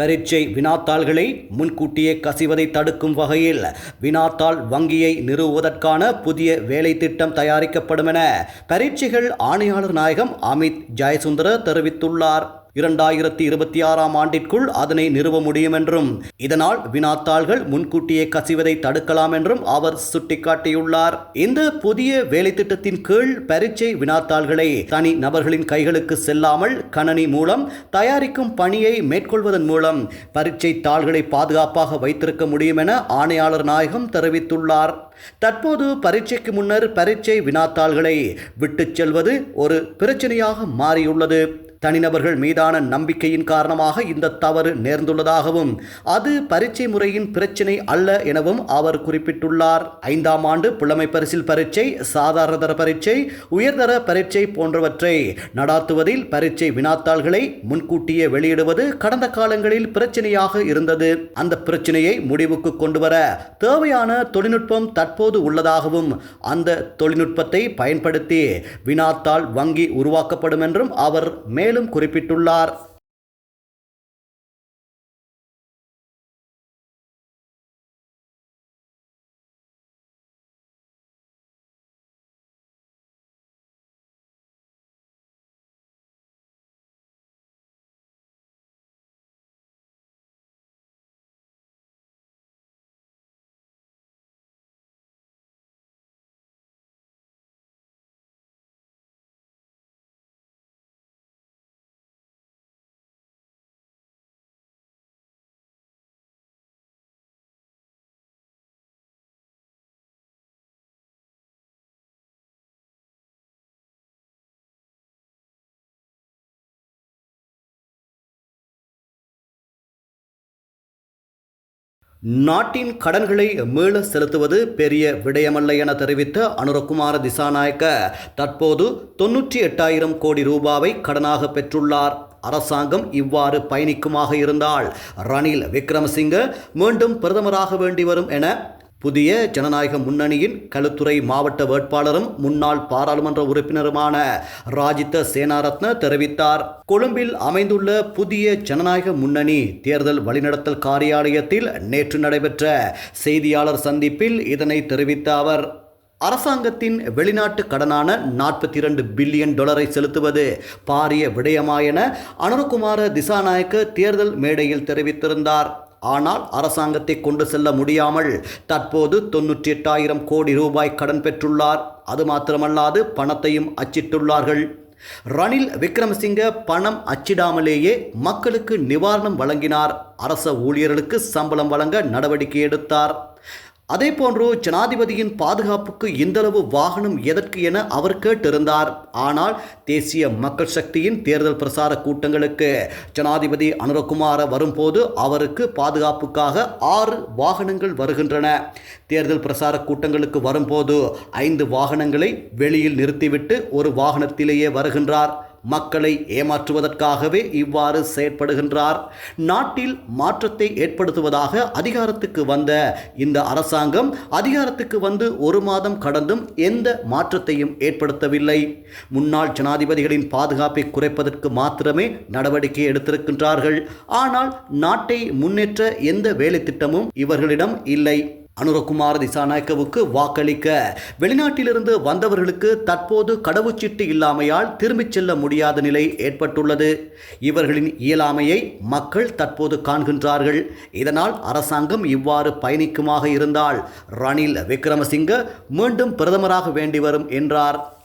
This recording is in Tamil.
பரீட்சை வினாத்தாள்களை முன்கூட்டியே கசிவதை தடுக்கும் வகையில் வினாத்தாள் வங்கியை நிறுவுவதற்கான புதிய வேலை திட்டம் தயாரிக்கப்படும் என பரீட்சைகள் ஆணையாளர் நாயகம் அமித் ஜெயசுந்தர தெரிவித்துள்ளார். இரண்டாயிரத்தி இருபத்தி ஆறாம் ஆண்டிற்குள் அதனை நிறுவ முடியும் என்றும் இதனால் வினாத்தாள்கள் முன்கூட்டியே கசிவதை தடுக்கலாம் என்றும் அவர் சுட்டிக்காட்டியுள்ளார். இந்த புதிய வேலை திட்டத்தின் கீழ் பரீட்சை வினாத்தாள்களை தனி நபர்களின் கைகளுக்கு செல்லாமல் கணனி மூலம் தயாரிக்கும் பணியை மேற்கொள்வதன் மூலம் பரீட்சை தாள்களை பாதுகாப்பாக வைத்திருக்க முடியும் என ஆணையாளர் நாயகம் தெரிவித்துள்ளார். தற்போது பரீட்சைக்கு முன்னர் பரீட்சை வினாத்தாள்களை விட்டுச் செல்வது ஒரு பிரச்சனையாக மாறியுள்ளது. தனிநபர்கள் மீதான நம்பிக்கையின் காரணமாக இந்த தவறு நேர்ந்துள்ளதாகவும் அது பரீட்சை முறையின் பிரச்சினை அல்ல எனவும் அவர் குறிப்பிட்டுள்ளார். ஐந்தாம் ஆண்டு புலமை பரிசில் பரீட்சை சாதாரண தர பரீட்சை உயர்தர பரீட்சை போன்றவற்றை நடாத்துவதில் பரீட்சை வினாத்தாள்களை முன்கூட்டியே வெளியிடுவது கடந்த காலங்களில் பிரச்சனையாக இருந்தது. அந்த பிரச்சனையை முடிவுக்கு கொண்டு வர தேவையான தொழில்நுட்பம் தற்போது உள்ளதாகவும் அந்த தொழில்நுட்பத்தை பயன்படுத்தி வினாத்தாள் வங்கி உருவாக்கப்படும் என்றும் அவர் மேலும் குறிப்பிட்டுள்ளார். நாட்டின் கடன்களை மீள செலுத்துவது பெரிய விடயமல்ல என தெரிவித்த அனுரகுமார திசாநாயக்க தற்போது தொன்னூற்றி எட்டாயிரம் கோடி ரூபாவை கடனாக பெற்றுள்ளார். அரசாங்கம் இவ்வாறு பயணிக்குமாக இருந்தால் ரணில் விக்ரமசிங்க மீண்டும் பிரதமராக வேண்டி வரும் என புதிய ஜனநாயக முன்னணியின் களுத்துறை மாவட்ட வேட்பாளரும் முன்னாள் பாராளுமன்ற உறுப்பினருமான ராஜித்த சேனாரத்ன தெரிவித்தார். கொழும்பில் அமைந்துள்ள புதிய ஜனநாயக முன்னணி தேர்தல் வழிநடத்தல் காரியாலயத்தில் நேற்று நடைபெற்ற செய்தியாளர் சந்திப்பில் இதனை தெரிவித்த அவர் அரசாங்கத்தின் வெளிநாட்டு கடனான நாற்பத்தி இரண்டு பில்லியன் டாலரை செலுத்துவது பாரிய விடயமாயென அனுரகுமார திசாநாயக்க தேர்தல் மேடையில் தெரிவித்திருந்தார். ஆனால் அரசாங்கத்தை கொண்டு செல்ல முடியாமல் தற்போது தொன்னூற்றி எட்டாயிரம் கோடி ரூபாய் கடன் பெற்றுள்ளார். அது மாத்திரமல்லாது பணத்தையும் அச்சிட்டுள்ளார்கள். ரணில் விக்ரமசிங்க பணம் அச்சிடாமலேயே மக்களுக்கு நிவாரணம் வழங்கினார். அரச ஊழியர்களுக்கு சம்பளம் வழங்க நடவடிக்கை எடுத்தார். அதே போன்று ஜனாதிபதியின் பாதுகாப்புக்கு இந்தளவு வாகனம் எதற்கு என அவர் கேட்டிருந்தார். ஆனால் தேசிய மக்கள் சக்தியின் தேர்தல் பிரசார கூட்டங்களுக்கு ஜனாதிபதி அனுரகுமார வரும்போது அவருக்கு பாதுகாப்புக்காக ஆறு வாகனங்கள் வருகின்றன. தேர்தல் பிரசார கூட்டங்களுக்கு வரும்போது ஐந்து வாகனங்களை வெளியில் நிறுத்திவிட்டு ஒரு வாகனத்திலேயே வருகின்றார். மக்களை ஏமாற்றுவதற்காகவே இவ்வாறு செயற்படுகின்றார். நாட்டில் மாற்றத்தை ஏற்படுத்துவதாக அதிகாரத்துக்கு வந்த இந்த அரசாங்கம் அதிகாரத்துக்கு வந்து ஒரு மாதம் கடந்தும் எந்த மாற்றத்தையும் ஏற்படுத்தவில்லை. முன்னாள் ஜனாதிபதிகளின் பாதுகாப்பை குறைப்பதற்கு மாத்திரமே நடவடிக்கை எடுத்திருக்கின்றார்கள். ஆனால் நாட்டை முன்னேற்ற எந்த வேலை திட்டமும் இவர்களிடம் இல்லை. அனுரகுமார் திசாநாயக்கவுக்கு வாக்களிக்க வெளிநாட்டிலிருந்து வந்தவர்களுக்கு தற்போது கடவுச்சீட்டு இல்லாமையால் திரும்பிச் செல்ல முடியாத நிலை ஏற்பட்டுள்ளது. இவர்களின் இயலாமையை மக்கள் தற்போது காண்கின்றார்கள். இதனால் அரசாங்கம் இவ்வாறு பயணிக்குமாக இருந்தால் ரணில் விக்ரமசிங்க மீண்டும் பிரதமராக வேண்டி வரும் என்றார்.